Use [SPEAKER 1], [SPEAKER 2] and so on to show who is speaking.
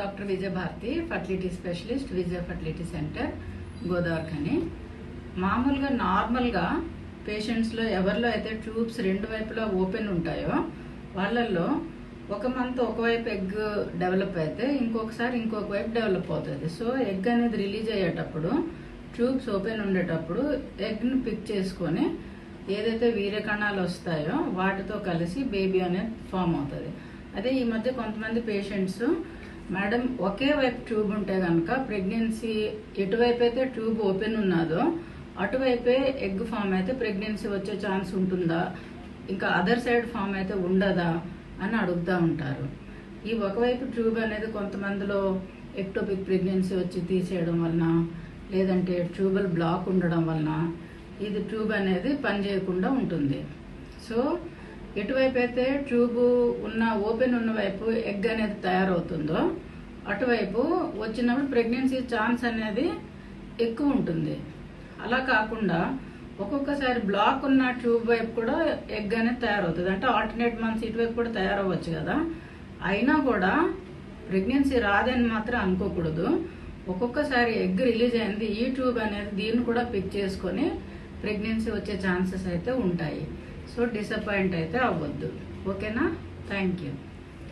[SPEAKER 1] Doctor Vijaya Bharathi fertility specialist Vijaya fertility centre Godavari మామూలుగా నార్మల్గా పేషెంట్స్లో ఎవరిలో అయితే ట్యూబ్స్ రెండు వైపులా ఓపెన్ ఉంటాయో వాళ్ళల్లో ఒక మంత్ ఒకవైపు ఎగ్ డెవలప్ అయితే ఇంకొకసారి ఇంకొక వైపు డెవలప్ అవుతుంది. సో ఎగ్ అనేది రిలీజ్ అయ్యేటప్పుడు ట్యూబ్స్ ఓపెన్ ఉండేటప్పుడు ఎగ్ని పిక్ చేసుకొని ఏదైతే వీర్యకణాలు వస్తాయో వాటితో కలిసి బేబీ అనేది ఫామ్ అవుతుంది. అదే ఈ మధ్య కొంతమంది పేషెంట్స్ మేడం ఒకే వైపు ట్యూబ్ ఉంటే కనుక ప్రెగ్నెన్సీ ఎటువైపు అయితే ట్యూబ్ ఓపెన్ ఉన్నదో అటువైపే ఎగ్ ఫామ్ అయితే ప్రెగ్నెన్సీ వచ్చే ఛాన్స్ ఉంటుందా? ఇంకా అదర్ సైడ్ ఫామ్ అయితే ఉండదా? అని అడుగుతూ ఉంటారు. ఈ ఒకవైపు ట్యూబ్ అనేది కొంతమందిలో ఎక్టోపిక్ ప్రెగ్నెన్సీ వచ్చి తీసేయడం వలన లేదంటే ట్యూబల్ బ్లాక్ ఉండడం వలన ఇది ట్యూబ్ అనేది పనిచేయకుండా ఉంటుంది. సో ఎటువైపు అయితే ట్యూబ్ ఉన్న ఓపెన్ ఉన్న వైపు ఎగ్ అనేది తయారవుతుందో అటువైపు వచ్చినప్పుడు ప్రెగ్నెన్సీ ఛాన్స్ అనేది ఎక్కువ ఉంటుంది. అలా కాకుండా ఒక్కొక్కసారి బ్లాక్ ఉన్న ట్యూబ్ వైపు కూడా ఎగ్ అనేది తయారవుతుంది. అంటే ఆల్టర్నేట్ మంత్స్ ఇటువైపు కూడా తయారవ్వచ్చు కదా. అయినా కూడా ప్రెగ్నెన్సీ రాదని మాత్రం అనుకోకూడదు. ఒక్కొక్కసారి ఎగ్ రిలీజ్ అయింది ఈ ట్యూబ్ అనేది దీన్ని కూడా పిక్ చేసుకొని ప్రెగ్నెన్సీ వచ్చే ఛాన్సెస్ అయితే ఉంటాయి. సో డిసప్పాయింట్ అయితే అవ్వద్దు ఓకేనా థ్యాంక్ యూ